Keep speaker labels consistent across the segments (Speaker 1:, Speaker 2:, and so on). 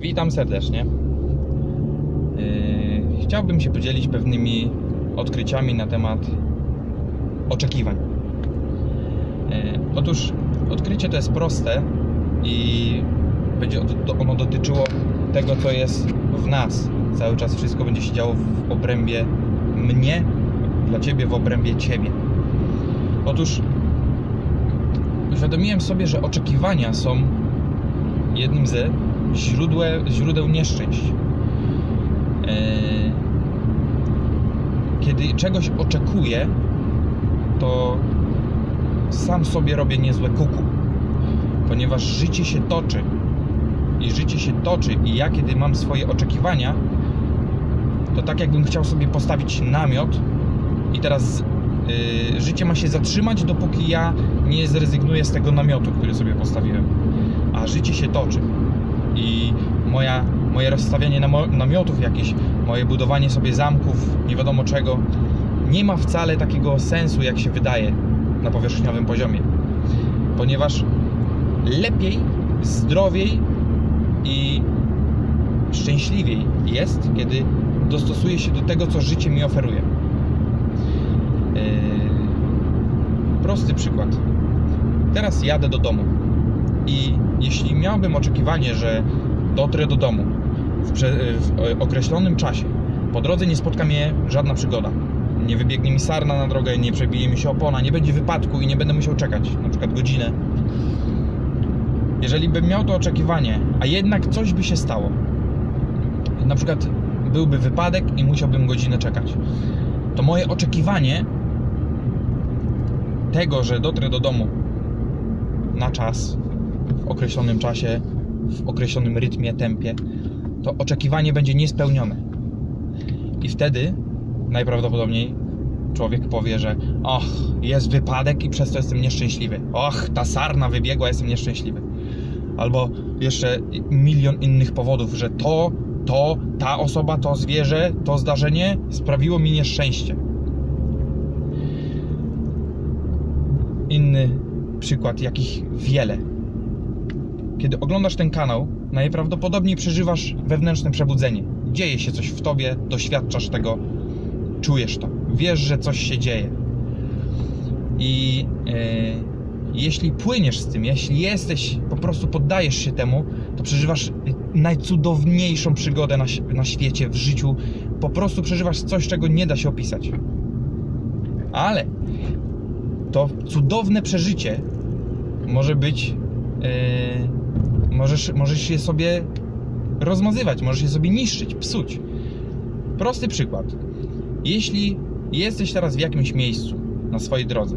Speaker 1: Witam serdecznie. Yy, Chciałbym się podzielić pewnymi odkryciami na temat oczekiwań. Yy, Otóż odkrycie to jest proste i będzie ono dotyczyło tego, co jest w nas. Cały czas wszystko będzie się działo w obrębie mnie, dla ciebie, w obrębie ciebie. Otóż uświadomiłem sobie, że oczekiwania są jednym ze źródłe, źródeł nieszczęść. Eee, Kiedy czegoś oczekuję, to sam sobie robię niezłe kuku, ponieważ życie się toczy i życie się toczy i ja kiedy mam swoje oczekiwania, to tak jakbym chciał sobie postawić namiot i teraz yy, życie ma się zatrzymać, dopóki ja nie zrezygnuję z tego namiotu, który sobie postawiłem. A życie się toczy. I moja, moje rozstawianie namiotów jakieś, moje budowanie sobie zamków, nie wiadomo czego, nie ma wcale takiego sensu, jak się wydaje na powierzchniowym poziomie. Ponieważ lepiej, zdrowiej i szczęśliwiej jest, kiedy dostosuję się do tego, co życie mi oferuje. Yy, prosty przykład. Teraz jadę do domu i jeśli miałbym oczekiwanie, że dotrę do domu w, prze, w e, określonym czasie, po drodze nie spotka mnie żadna przygoda, nie wybiegnie mi sarna na drogę, nie przebije mi się opona, nie będzie wypadku i nie będę musiał czekać na przykład godzinę. Jeżeli bym miał to oczekiwanie, a jednak coś by się stało, na przykład byłby wypadek i musiałbym godzinę czekać, to moje oczekiwanie tego, że dotrę do domu na czas, w określonym czasie, w określonym rytmie, tempie, to oczekiwanie będzie niespełnione. I wtedy najprawdopodobniej człowiek powie, że och, jest wypadek i przez to jestem nieszczęśliwy. Och, ta sarna wybiegła, jestem nieszczęśliwy. Albo jeszcze milion innych powodów, że to, to, ta osoba, to zwierzę, to zdarzenie sprawiło mi nieszczęście. Inny przykład, jakich wiele. Kiedy oglądasz ten kanał, najprawdopodobniej przeżywasz wewnętrzne przebudzenie. Dzieje się coś w tobie, doświadczasz tego, czujesz to, wiesz, że coś się dzieje. I e, jeśli płyniesz z tym, jeśli jesteś, po prostu poddajesz się temu, to przeżywasz najcudowniejszą przygodę na, na świecie, w życiu. Po prostu przeżywasz coś, czego nie da się opisać. Ale to cudowne przeżycie może być. Yy, możesz, możesz je sobie rozmazywać, możesz je sobie niszczyć, psuć. Prosty przykład. Jeśli jesteś teraz w jakimś miejscu na swojej drodze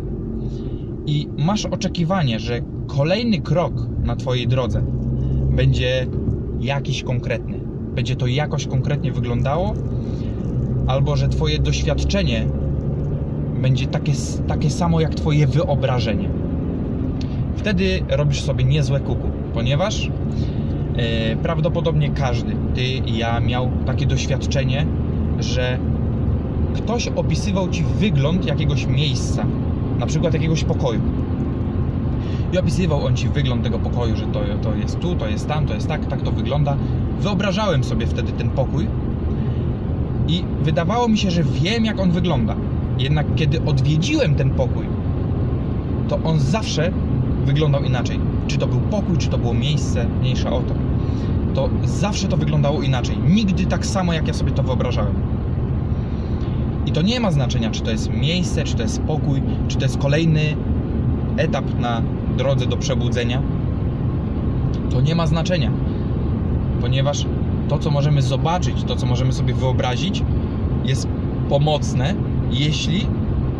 Speaker 1: i masz oczekiwanie, że kolejny krok na Twojej drodze będzie jakiś konkretny, będzie to jakoś konkretnie wyglądało, albo że Twoje doświadczenie będzie takie, takie samo jak Twoje wyobrażenie. Wtedy robisz sobie niezłe kuku, ponieważ e, prawdopodobnie każdy, Ty i ja, miał takie doświadczenie, że ktoś opisywał Ci wygląd jakiegoś miejsca, na przykład jakiegoś pokoju. I opisywał on Ci wygląd tego pokoju, że to, to jest tu, to jest tam, to jest tak, tak to wygląda. Wyobrażałem sobie wtedy ten pokój i wydawało mi się, że wiem, jak on wygląda. Jednak kiedy odwiedziłem ten pokój, to on zawsze wyglądał inaczej. Czy to był pokój, czy to było miejsce, mniejsza o to. To zawsze to wyglądało inaczej. Nigdy tak samo, jak ja sobie to wyobrażałem. I to nie ma znaczenia, czy to jest miejsce, czy to jest pokój, czy to jest kolejny etap na drodze do przebudzenia. To nie ma znaczenia, ponieważ to, co możemy zobaczyć, to, co możemy sobie wyobrazić, jest pomocne, jeśli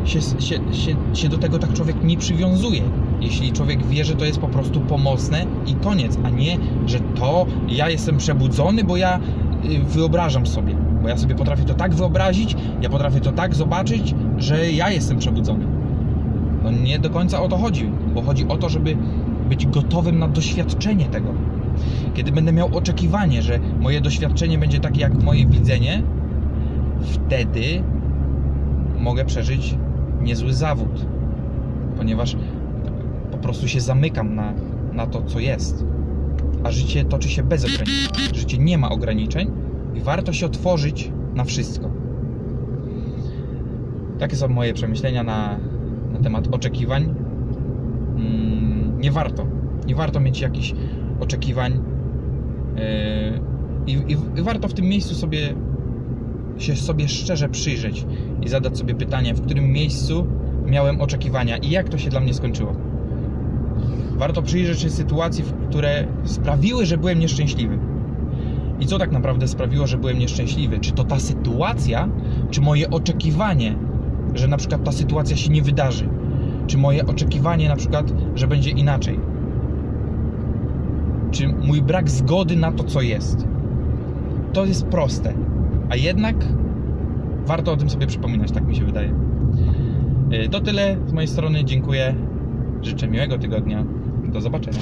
Speaker 1: się, się, się, się do tego tak człowiek nie przywiązuje. Jeśli człowiek wie, że to jest po prostu pomocne i koniec, a nie, że to ja jestem przebudzony, bo ja y, wyobrażam sobie. Bo ja sobie potrafię to tak wyobrazić, ja potrafię to tak zobaczyć, że ja jestem przebudzony. No nie do końca o to chodzi, bo chodzi o to, żeby być gotowym na doświadczenie tego. Kiedy będę miał oczekiwanie, że moje doświadczenie będzie takie jak moje widzenie, wtedy mogę przeżyć niezły zawód, ponieważ po prostu się zamykam na, na to, co jest. a życie toczy się bez ograniczeń. Życie nie ma ograniczeń i warto się otworzyć na wszystko. Takie są moje przemyślenia na, na temat oczekiwań. Mm, nie warto. Nie warto mieć jakichś oczekiwań. Yy, i, i, warto w tym miejscu sobie się sobie szczerze przyjrzeć i zadać sobie pytanie, w którym miejscu miałem oczekiwania i jak to się dla mnie skończyło. Warto przyjrzeć się sytuacji, które sprawiły, że byłem nieszczęśliwy. I co tak naprawdę sprawiło, że byłem nieszczęśliwy? Czy to ta sytuacja, czy moje oczekiwanie, że na przykład ta sytuacja się nie wydarzy? Czy moje oczekiwanie na przykład, że będzie inaczej? Czy mój brak zgody na to, co jest? To jest proste, a jednak warto o tym sobie przypominać, tak mi się wydaje. Yy, To tyle z mojej strony. Dziękuję. Życzę miłego tygodnia. Do zobaczenia.